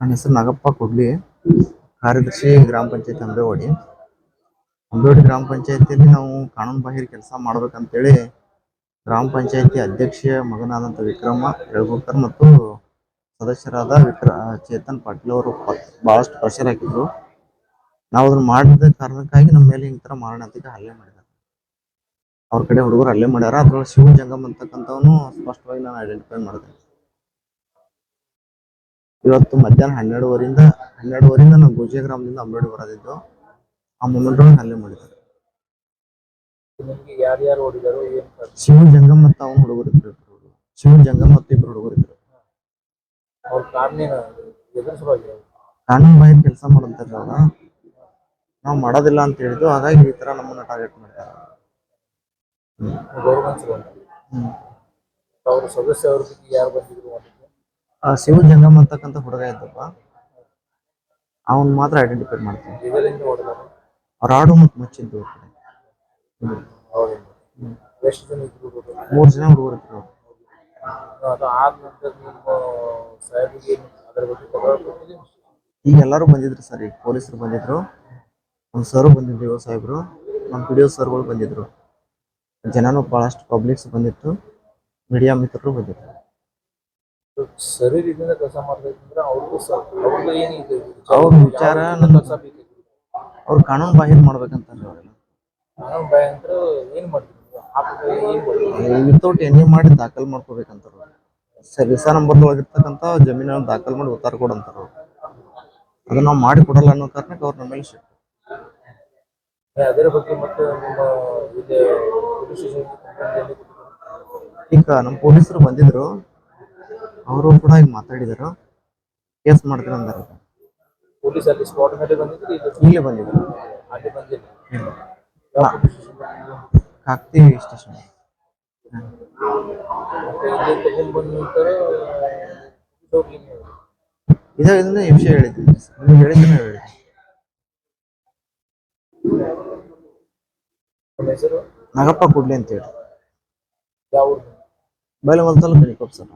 ನನ್ನ ಹೆಸರು ನಾಗಪ್ಪ ಕೊಡ್ಲಿ ಕಾರ್ಯದರ್ಶಿ ಗ್ರಾಮ ಪಂಚಾಯತ್ ಅಂಬೇವಾಡಿ. ಅಂಬೇವಾಡಿ ಗ್ರಾಮ ಪಂಚಾಯತಿಯಲ್ಲಿ ನಾವು ಕಾನೂನು ಬಾಹಿರ ಕೆಲಸ ಮಾಡ್ಬೇಕಂತೇಳಿ ಗ್ರಾಮ ಪಂಚಾಯತಿ ಅಧ್ಯಕ್ಷ ಮಗನಾದಂಥ ವಿಕ್ರಮ ಯಳಗುರ್ಕರ್ ಮತ್ತು ಸದಸ್ಯರಾದ ವಿಕ್ರ ಚೇತನ್ ಪಾಟೀಲ್ ಅವರು ಬಹಳಷ್ಟು ಪ್ರೆಷರ್ ಹಾಕಿದ್ರು. ನಾವು ಅದನ್ನ ಮಾಡಿದ ಕಾರಣಕ್ಕಾಗಿ ನಮ್ಮ ಮೇಲೆ ಈ ತರ ಅಂತ ಹಲ್ಲೆ ಮಾಡಿದ್ದಾರೆ. ಅವ್ರ ಕಡೆ ಹುಡುಗರು ಹಲ್ಲೆ ಮಾಡ್ಯಾರ. ಅದ್ರೊಳಗೆ ಶಿವ ಜಂಗಮ್ ಅಂತಕ್ಕಂಥವನು ಸ್ಪಷ್ಟವಾಗಿ ನಾನು ಐಡೆಂಟಿಫೈ ಮಾಡಿದೆ. ಇವತ್ತು ಮಧ್ಯಾಹ್ನ ಹನ್ನೆರಡುವರಿಂದ ಹನ್ನೆರಡುವರಿಂದ ನಾವು ಗೋಜೆ ಗ್ರಾಮದಿಂದ ಅಂಬೇಡಿ ಬರೋದಿದ್ದು ಆ ಮೂಮೆಂಟ್ ಒಳಗೆ ಹಲ್ಲೆ ಮಾಡಿದ್ದಾರೆ? ಶಿವ ಜಂಗಮ್ ಮತ್ತು ಅವನ ಹುಡುಗರು ಇದ್ರು. ಶಿವ ಜಂಗಮ್ ಮತ್ತು ಇಬ್ರು ಹುಡುಗರು ಇದ್ರು. ಕಾನೂನು ಬಾಹಿರ ಕೆಲಸ ಮಾಡಂತ ಅವ್ರ. ನಾವು ಮಾಡೋದಿಲ್ಲ ಅಂತ ಹೇಳಿದ್ರು. ಹಾಗಾಗಿ ಈ ತರ ನಮ್ಮನ್ನ ಟಾರ್ಗೆಟ್ ಮಾಡ್ತಾರೆ ಗೌರ್ಮೆಂಟ್ ಹ್ಮ್. ಅವ್ರ ಸದಸ್ಯ ಅವ್ರ ಯಾರು ಬಂದಿದ್ರು ಆ ಶಿವ ಜಂಗಮ್ ಅಂತಕ್ಕಂಥ ಹುಡುಗ ಇದ್ದಪ್ಪ. ಅವನ್ ಮಾತ್ರ ಐಡೆಂಟಿಫೈ ಮಾಡ್ತಾನೆ. ಆಡು ಮತ್ತು ಮುಚ್ಚಿದ್ದು ಮೂರು ಜನ ಹುಡುಗರು ಇದ್ರು? ಈಗ ಎಲ್ಲರೂ ಬಂದಿದ್ರು ಸರ್ ಈಗ ಪೊಲೀಸರು ಬಂದಿದ್ರು. ನಮ್ಮ ಸರ್ ಬಂದಿದ್ರು ಯುವ ಸಾಹೇಬ್ರು. ನಮ್ಮ ಪಿ ಡಿ ಒ ಸರ್ಗಳು ಬಂದಿದ್ರು. ಜನನು ಬಹಳಷ್ಟು ಪಬ್ಲಿಕ್ಸ್ ಬಂದಿತ್ತು. ಮೀಡಿಯಾ ಮಿತ್ರರು ಬಂದಿದ್ರು. ಸರಿ ರೀತಿಯಿಂದ ಕೆಲಸ ಅವ್ರಿಗೂ ಅವ್ರ ವಿಚಾರ ಕೆಲಸ ಅವ್ರು ಕಾನೂನು ಬಾಹಿರ ಮಾಡ್ಬೇಕಂತ ಅವರೆಲ್ಲ ನಾನು ಭಯಂಕರ ಏನ್ ವಿತೌಟ್ ಎನಿ ಮಾಡಿ ದಾಖಲ್ ಮಾಡ್ಕೋಬೇಕಂತಾರ ಸರ್ವಿಸಾ ನಂಬರ್ದೊಳಗೆ ಇರ್ತಕ್ಕಂಥ ಜಮೀನನ್ನು ದಾಖಲ್ ಮಾಡಿ ಉತ್ತಾರ ಕೊಡಂತಾರ ಅದನ್ನ ನಾವು ಮಾಡಿ ಕೊಡಲ್ಲ ಅನ್ನೋ ಕಾರಣಕ್ಕೆ ಅವ್ರ ನಮ್ಮ ಮೇಲೆ ಶಿಫ್ಟ್ ಅದರ ಬಗ್ಗೆ ಮತ್ತೆ ನಿಮ್ಮ ಈಗ ನಮ್ಮ ಪೊಲೀಸರು ಬಂದಿದ್ರು. ಅವರು ಕೂಡ ಈಗ ಮಾತಾಡಿದರು. ಕೇಸ್ ಮಾಡಿದ್ರು ಅಂದಾರ. ಪೊಲೀಸ್ ಅಲ್ಲಿ ಸ್ಪಾಟ್ ಮೇಲೆ ಬಂದಿದ್ರು? ಇಲ್ಲೇ. ಬಂದಿದ್ರು. ಅಲ್ಲಿ ಬಂದಿಲ್ಲ. ಸ್ಟೇಷನ್ ಹೋಗಿ ಇದೇ ಇದನ್ನ ವಿಷಯ ಹೇಳಿದ್ದೀನಿ ಹೇಳಿದ್ದೀನಿ ಹೇಳಿ ನಾಗಪ್ಪ ಕುಡ್ಲಿ ಅಂತ ಹೇಳಿ. ಯಾವ ಊರು ಸಲ ಕಣಿಕೊಪ್ ಸರ್